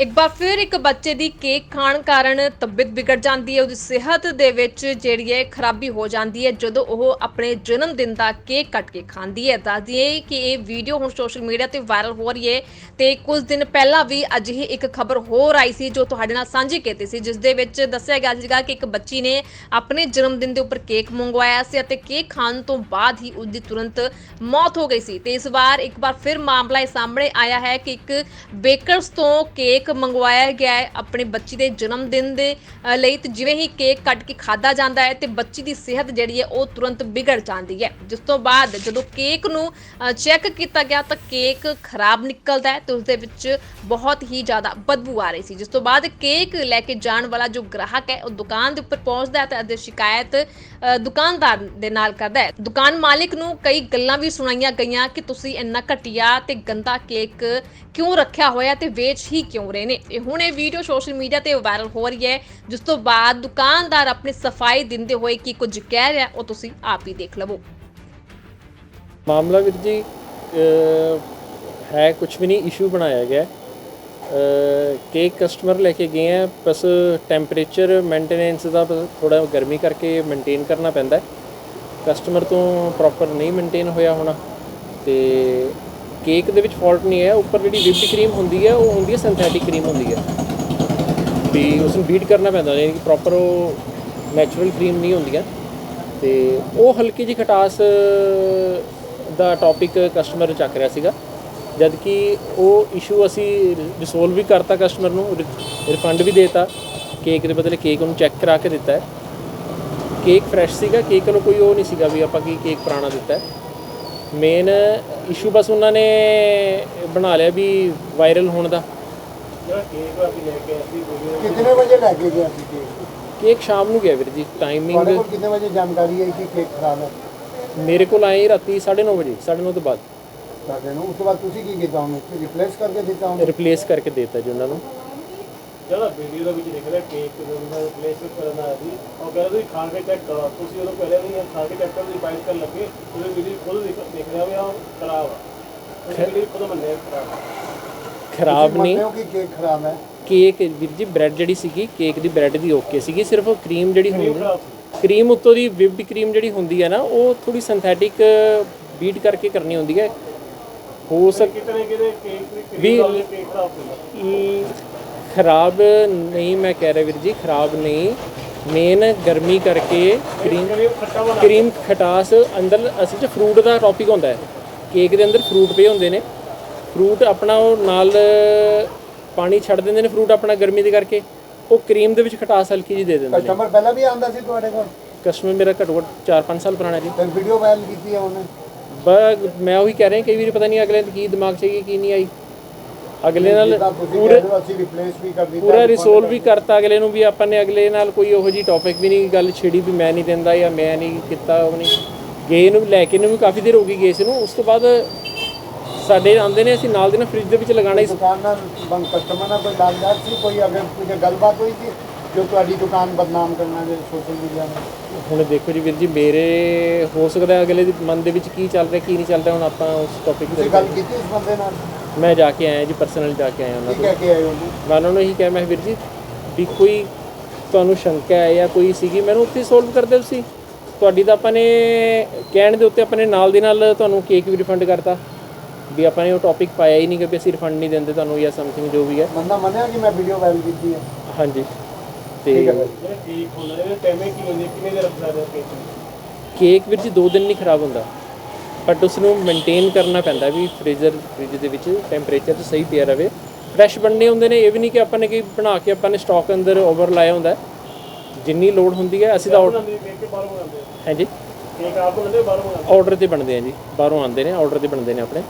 ਇੱਕ ਵਾਰ ਫਿਰ ਇੱਕ ਬੱਚੇ ਦੀ ਕੇਕ ਖਾਣ ਕਾਰਨ ਤਬੀਅਤ ਵਿਗੜ ਜਾਂਦੀ ਹੈ, ਉਹਦੀ ਸਿਹਤ ਦੇ ਵਿੱਚ ਜਿਹੜੀ ਹੈ ਖਰਾਬੀ ਹੋ ਜਾਂਦੀ ਹੈ, ਜਦੋਂ ਉਹ ਆਪਣੇ ਜਨਮ ਦਿਨ ਦਾ ਕੇਕ ਕੱਟ ਕੇ ਖਾਂਦੀ ਹੈ। ਦੱਸਦੀ ਦਈਏ ਕਿ ਇਹ ਵੀਡੀਓ ਹੁਣ ਸੋਸ਼ਲ ਮੀਡੀਆ ਤੇ ਵਾਇਰਲ ਹੋ ਰਹੀ ਹੈ ਤੇ ਕੁਝ ਦਿਨ ਪਹਿਲਾਂ ਵੀ ਅਜਿਹੀ ਇੱਕ ਖਬਰ ਹੋਰ ਆਈ ਸੀ, ਜੋ ਤੁਹਾਡੇ ਨਾਲ ਸਾਂਝੀ ਕੀਤੀ ਸੀ, ਜਿਸ ਦੇ ਵਿੱਚ ਦੱਸਿਆ ਗਿਆ ਸੀਗਾ ਕਿ ਇੱਕ ਬੱਚੀ ਨੇ ਆਪਣੇ ਜਨਮ ਦਿਨ ਦੇ ਉੱਪਰ ਕੇਕ ਮੰਗਵਾਇਆ ਸੀ ਅਤੇ ਕੇਕ ਖਾਣ ਤੋਂ ਬਾਅਦ ਹੀ ਉਸ ਦੀ ਤੁਰੰਤ ਮੌਤ ਹੋ ਗਈ ਸੀ। ਤੇ ਇਸ ਵਾਰ ਇੱਕ ਵਾਰ ਫਿਰ ਮਾਮਲਾ ਇਹ ਸਾਹਮਣੇ ਆਇਆ ਹੈ ਕਿ ਇੱਕ ਬੇਕਰਸ ਤੋਂ ਕੇਕ ਕੇਕ ਮੰਗਵਾਇਆ ਗਿਆ ਹੈ ਆਪਣੇ ਬੱਚੀ ਦੇ ਜਨਮ ਦਿਨ ਦੇ ਅ, ਲਈ ਤੇ ਜਿਵੇਂ ਹੀ ਕੇਕ ਕੱਟ ਕੇ ਖਾਦਾ ਜਾਂਦਾ ਹੈ ਤੇ ਬੱਚੀ ਦੀ ਸਿਹਤ ਜਿਹੜੀ ਹੈ ਉਹ ਤੁਰੰਤ ਵਿਗੜ ਜਾਂਦੀ ਹੈ। ਜਿਸ ਤੋਂ ਬਾਅਦ ਜਦੋਂ ਕੇਕ ਨੂੰ ਚੈੱਕ ਕੀਤਾ ਗਿਆ ਤਾਂ ਕੇਕ ਖਰਾਬ ਨਿਕਲਦਾ ਹੈ ਤੇ ਉਸ ਦੇ ਵਿੱਚ ਬਹੁਤ ਹੀ ਜ਼ਿਆਦਾ ਬਦਬੂ ਆ ਰਹੀ ਸੀ। ਜਿਸ ਤੋਂ ਬਾਅਦ ਕੇਕ ਲੈ ਕੇ ਜਾਣ ਵਾਲਾ ਜੋ ਗ੍ਰਾਹਕ ਹੈ ਉਹ ਦੁਕਾਨ ਦੇ ਉੱਪਰ ਪਹੁੰਚਦਾ ਹੈ ਤੇ ਅਤੇ ਸ਼ਿਕਾਇਤ ਅ, ਦੁਕਾਨਦਾਰ ਦੇ ਨਾਲ ਕਰਦਾ ਹੈ। ਦੁਕਾਨ ਮਾਲਿਕ ਨੂੰ ਕਈ ਗੱਲਾਂ ਵੀ ਸੁਣਾਈਆਂ ਗਈਆਂ ਕਿ ਤੁਸੀਂ ਇੰਨਾ ਘਟੀਆ ਤੇ ਗੰਦਾ ਕੇਕ ਕਿਉਂ ਰੱਖਿਆ ਹੋਇਆ ਤੇ ਵੇਚ ਹੀ ਕਿਉਂ ਰਹੇ ਨੇ। ਇਹ ਹੁਣ ਇਹ ਵੀਡੀਓ ਸੋਸ਼ਲ ਮੀਡੀਆ ਤੇ ਵਾਇਰਲ ਹੋ ਰਹੀ ਹੈ, ਜਿਸ ਤੋਂ ਬਾਅਦ ਦੁਕਾਨਦਾਰ ਆਪਣੀ ਸਫ਼ਾਈ ਦਿੰਦੇ ਹੋਏ ਕੀ ਕੁਝ ਕਹਿ ਰਿਹਾ, ਉਹ ਤੁਸੀਂ ਆਪ ਹੀ ਦੇਖ ਲਵੋ। ਮਾਮਲਾ ਵੀਰ ਜੀ ਹੈ ਕੁਝ ਵੀ ਨਹੀਂ ਇਸ਼ੂ ਬਣਾਇਆ ਗਿਆ। ਹੈ ਕਸਟਮਰ ਲੈ ਕੇ ਗਏ ਆ, ਬਸ ਟੈਂਪਰੇਚਰ ਮੇਨਟੇਨੈਂਸ ਦਾ ਥੋੜਾ ਗਰਮੀ ਕਰਕੇ ਮੇਨਟੇਨ ਕਰਨਾ ਪੈਂਦਾ ਹੈ। ਕਸਟਮਰ ਤੋਂ ਪ੍ਰੋਪਰ ਨਹੀਂ ਮੇਨਟੇਨ ਹੋਇਆ ਹੋਣਾ ਤੇ ਕੇਕ ਦੇ ਵਿੱਚ ਫਾਲਟ ਨਹੀਂ ਹੈ, ਉੱਪਰ ਜਿਹੜੀ ਵਿਪਡ ਕਰੀਮ ਹੁੰਦੀ ਹੈ, ਉਹ ਹੁੰਦੀ ਹੈ ਸਿੰਥੈਟਿਕ ਕਰੀਮ ਹੁੰਦੀ ਹੈ। ਵੀ ਉਸ ਨੂੰ ਬੀਟ ਕਰਨਾ ਪੈਂਦਾ, ਯਾਨੀ ਕਿ ਪ੍ਰੋਪਰ ਉਹ ਨੈਚੁਰਲ ਕਰੀਮ ਨਹੀਂ ਹੁੰਦੀਆਂ। ਤੇ ਉਹ ਹਲਕੀ ਜਿਹੀ ਖਟਾਸ ਦਾ ਟੌਪਿਕ ਕਸਟਮਰ ਚੱਕ ਰਿਹਾ ਸੀਗਾ। ਜਦ ਕਿ ਉਹ ਇਸ਼ੂ ਅਸੀਂ ਰਿਸੋਲਵ ਵੀ ਕਰਤਾ ਕਸਟਮਰ ਨੂੰ ਰਿਫੰਡ ਵੀ ਦੇਤਾ। ਕੇਕ ਦੇ ਬਦਲੇ ਕੇਕ ਉਹਨੂੰ ਚੈੱਕ ਕਰਾ ਕੇ ਦਿੱਤਾ ਹੈ। ਕੇਕ ਫਰੈਸ਼ ਸੀਗਾ, ਕੇਕ ਨੂੰ ਕੋਈ ਉਹ ਨਹੀਂ ਸੀਗਾ ਵੀ ਆਪਾਂ ਕੀ ਕੇਕ ਪੁਰਾਣਾ ਦਿੱਤਾ ਮੇਨ ਇਸ਼ੂ ਬਸ ਉਹਨਾਂ ਨੇ ਬਣਾ ਲਿਆ ਵੀ ਵਾਇਰਲ ਹੋਣ ਦਾ। ਕਿੰਨੇ ਵਜੇ ਲੈ ਕੇ ਗਿਆ ਸੀ ਕੇਕ ਕੇਕ ਸ਼ਾਮ ਨੂੰ ਗਿਆ ਵੀਰ ਜੀ ਤੁਹਾਡੇ ਟਾਈਮਿੰਗ ਕੋਲ ਕਿੰਨੇ ਵਜੇ ਜਾਣਕਾਰੀ ਆਈ ਕਿ ਕੇਕ ਖਰਾਬ ਹੈ ਮੇਰੇ ਕੋਲ ਆਏ ਰਾਤੀ 9:30 ਵਜੇ 9:30 ਤੋਂ ਬਾਅਦ। ਸਾਡੇ ਨੂੰ ਉਸ ਤੋਂ ਬਾਅਦ ਤੁਸੀਂ ਕੀ ਕੀਤਾ ਉਹਨੂੰ? ਰਿਪਲੇਸ ਕਰਕੇ ਦਿੱਤਾ ਉਹਨੂੰ? ਰਿਪਲੇਸ ਕਰਕੇ ਦੇਤਾ ਜੀ ਉਹਨਾਂ ਨੂੰ। ਜਿਹੜਾ ਵੀਡੀਓ ਦੇ ਵਿੱਚ ਦਿਖ ਰਿਹਾ ਕੇਕ ਦਾ ਰਿਪਲੇਸ ਕਰਨ ਆਇਆ ਸੀ ਉਹ ਕਹਿੰਦਾ ਤੁਸੀਂ ਖਾਣ ਕੇ ਚੈੱਕ ਕਰੋ। ਤੁਸੀਂ ਉਹਨੂੰ ਪਹਿਲੇ ਨਹੀਂ ਖਾ ਕੇ ਚੈੱਕ ਦੀ ਬਾਈਟ ਕਰਨ ਲੱਗੇ ਉਹਦੇ ਵੀਡੀਓ ਖੁਦ ਦੇਖ ਦੇਖ ਰਿਹਾ ਵੀ ਆ ਖਰਾਬ ਆ। ਤੁਸੀਂ ਵੀਡੀਓ ਖੁਦ ਮੰਨਿਆ ਖਰਾਬ ਆ। ਖਰਾਬ ਨਹੀਂ ਮੰਨਦੇ ਹੋ ਕਿ ਕੇਕ ਖਰਾਬ ਹੈ? ਕੇਕ ਵੀਰ ਜੀ ਬ੍ਰੈਡ ਜਿਹੜੀ ਸੀਗੀ ਕੇਕ ਦੀ ਬ੍ਰੈਡ ਦੀ ਓਕੇ ਸੀਗੀ ਸਿਰਫ ਉਹ ਕਰੀਮ ਜਿਹੜੀ ਹੁੰਦੀ ਕਰੀਮ ਉੱਤੋਂ ਦੀ ਵਿਪਡ ਕਰੀਮ ਜਿਹੜੀ ਹੁੰਦੀ ਹੈ ਨਾ ਉਹ ਥੋੜੀ ਸਿੰਥੈਟਿਕ ਬੀਟ ਕਰਕੇ ਕਰਨੀ ਹੁੰਦੀ ਹੈ। ਹੋ ਸਕ ਕਿਤੇ ਕਿਤੇ ਕੇਕ ਦੀ ਵੀ- ਕਰੀਮ ਵਾਲੇ ਕੇਕ ਖਰਾਬ ਮ, ਖਰਾਬ ਨਹੀਂ ਮੈਂ ਕਹਿ ਰਿਹਾ ਵੀਰ ਜੀ ਖਰਾਬ ਨਹੀਂ। ਮੇਨ ਗਰਮੀ ਕਰਕੇ ਕਰੀਮ ਕਰੀਮ ਖਟਾਸ ਅੰਦਰ ਅਸਲ 'ਚ ਫਰੂਟ ਦਾ ਟੌਪਿਕ ਹੁੰਦਾ ਹੈ। ਕੇਕ ਦੇ ਅੰਦਰ ਫਰੂਟ ਪਏ ਹੁੰਦੇ ਨੇ। ਫਰੂਟ ਆਪਣਾ ਉਹ ਨਾਲ ਪਾਣੀ ਛੱਡ ਦਿੰਦੇ ਨੇ ਫਰੂਟ ਆਪਣਾ ਗਰਮੀ ਦੇ ਕਰਕੇ। ਉਹ ਕਰੀਮ ਦੇ ਵਿੱਚ ਖਟਾਸ ਹਲਕੀ ਜੀ ਦੇ ਦਿੰਦੇ ਨੇ। ਕਸਟਮਰ ਪਹਿਲਾਂ ਵੀ ਆਂਦਾ ਸੀ ਤੁਹਾਡੇ ਕੋਲ? ਕਸਟਮਰ ਮੇਰਾ ਘੱਟੋ ਘੱਟ 4-5 ਸਾਲ ਪੁਰਾਣਾ ਜੀ। ਫਿਰ ਵੀਡੀਓ ਵਾਇਰਲ ਕੀਤੀ ਹੈ ਉਹਨੇ? ਮੈਂ ਉਹੀ ਕਹਿ ਰਿਹਾ ਕਈ ਵਾਰੀ ਪਤਾ ਨਹੀਂ ਅਗਲੇ ਕੀ ਦਿਮਾਗ 'ਚ ਹੈਗੀ ਕੀ ਨਹੀਂ ਆਈ। ਅਗਲੇ ਨਾਲ ਪੂਰੇ ਅਸੀਂ ਰਿਪਲੇਸ ਵੀ ਕਰ ਦਿੱਤਾ ਪੂਰਾ ਰਿਸੋਲਵ ਵੀ ਕਰਤਾ ਅਗਲੇ ਨੂੰ ਵੀ ਆਪਾਂ ਨੇ ਅਗਲੇ ਨਾਲ ਕੋਈ ਉਹੋ ਜੀ ਟੌਪਿਕ ਵੀ ਨਹੀਂ ਗੱਲ ਛੇੜੀ ਵੀ ਮੈਂ ਨਹੀਂ ਦਿੰਦਾ ਜਾਂ ਮੈਂ ਨਹੀਂ ਕੀਤਾ ਉਹ ਨਹੀਂ। ਗਏ ਨੂੰ ਲੈ ਕੇ ਨੂੰ ਵੀ ਕਾਫੀ ਦੇਰ ਹੋ ਗਈ ਗਏ ਸੀ ਨੂੰ ਉਸ ਤੋਂ ਬਾਅਦ ਸਾਡੇ ਆਉਂਦੇ ਨੇ ਅਸੀਂ ਨਾਲ ਦੇ ਨਾਲ ਫ੍ਰਿਜ ਦੇ ਵਿੱਚ ਲਗਾਣਾ ਹੀ ਦੁਕਾਨ ਨਾਲ ਬੰਦ ਕਸਟਮਰ ਨਾਲ ਕੋਈ ਲਾਗਦਾਰ ਸੀ ਕੋਈ ਅਗਰ ਕੋਈ ਗੱਲਬਾਤ ਹੋਈ ਸੀ ਜੋ ਤੁਹਾਡੀ ਦੁਕਾਨ ਬਦਨਾਮ ਕਰਨਾ ਜੇ ਸੋਸ਼ਲ ਮੀਡੀਆ ਨੇ ਹੁਣ ਦੇਖੋ ਜੀ ਵੀਰ ਜੀ ਮੇਰੇ ਹੋ ਸਕਦਾ ਅਗਲੇ ਦੇ ਮਨ ਦੇ ਵਿੱਚ ਕੀ ਚੱਲ ਰਿਹਾ ਕੀ ਨਹੀਂ ਚੱਲ ਰਿਹਾ ਹੁਣ ਆਪਾਂ ਉਸ ਟੌਪਿਕ ਤੇ ਗੱਲ ਕੀਤੀ ਉਸ ਬੰਦੇ ਨਾਲ? ਮੈਂ ਜਾ ਕੇ ਆਇਆ ਜੀ ਪਰਸਨਲ ਜਾ ਕੇ ਆਇਆ ਉਹਨਾਂ ਕੀ ਤੋਂ ਕਹਿ ਕੇ ਆਏ ਉਹਨੂੰ ਮੈਂ ਉਹਨਾਂ ਨੂੰ ਇਹੀ ਕਿਹਾ ਮੈਂ ਕਿਹਾ, ਵੀਰ ਜੀ ਵੀ ਕੋਈ ਤੁਹਾਨੂੰ ਸ਼ੰਕਾ ਹੈ ਜਾਂ ਕੋਈ ਸੀਗੀ ਮੈਨੂੰ ਉੱਥੇ ਸੋਲਵ ਕਰਦੇ ਤੁਸੀਂ। ਤੁਹਾਡੀ ਤਾਂ ਆਪਾਂ ਨੇ ਕਹਿਣ ਦੇ ਉੱਤੇ ਆਪਾਂ ਨੇ ਨਾਲ ਦੀ ਨਾਲ ਤੁਹਾਨੂੰ ਕੇਕ ਵੀ ਰਿਫੰਡ ਕਰਤਾ। ਵੀ ਆਪਾਂ ਨੇ ਉਹ ਟੌਪਿਕ ਪਾਇਆ ਹੀ ਨਹੀਂ ਕਿ ਵੀ ਅਸੀਂ ਰਿਫੰਡ ਨਹੀਂ ਦਿੰਦੇ ਤੁਹਾਨੂੰ ਜਾਂ ਸਮਥਿੰਗ ਜੋ ਵੀ ਹੈ। ਬੰਦਾ ਮੰਨਿਆ ਕਿ ਮੈਂ ਵੀਡੀਓ ਵਾਇਰਲ ਕੀਤੀ ਹੈ? ਹਾਂਜੀ। ਤੇ ਠੀਕ ਹੈ ਭਾਈ। ਹੈ? ਹੋ ਕੇਕ ਨੂੰ ਕੇਕ ਵੀਰ ਜੀ 2 ਦਿਨ ਨਹੀਂ ਖਰਾਬ ਹੁੰਦਾ। ਬਟ ਉਸ ਨੂੰ ਮੇਨਟੇਨ ਕਰਨਾ ਪੈਂਦਾ ਵੀ ਫ੍ਰੀਜ਼ਰ ਫ੍ਰਿਜ ਦੇ ਵਿੱਚ ਟੈਂਪਰੇਚਰ ਸਹੀ ਪਿਆ ਰਵੇ ਫਰੈਸ਼ ਬਣਨੇ ਹੁੰਦੇ ਨੇ ਇਹ ਵੀ ਨਹੀਂ ਕਿ ਆਪਾਂ ਨੇ ਕਿ ਬਣਾ ਕੇ ਆਪਾਂ ਨੇ ਸਟਾਕ ਅੰਦਰ ਓਵਰ ਲਾਇਆ ਹੁੰਦਾ। ਜਿੰਨੀ ਲੋਡ ਹੁੰਦੀ ਹੈ ਅਸੀਂ ਤਾਂ ਹਾਂਜੀ। ਕੇਕ ਆਪ ਬਾਹਰੋਂ ਆਰਡਰ ਤੇ ਬਣਦੇ ਆ ਜੀ ਬਾਹਰੋਂ ਆਉਂਦੇ ਨੇ ਆਰਡਰ ਤੇ ਬਣਦੇ ਨੇ ਆਪਣੇ।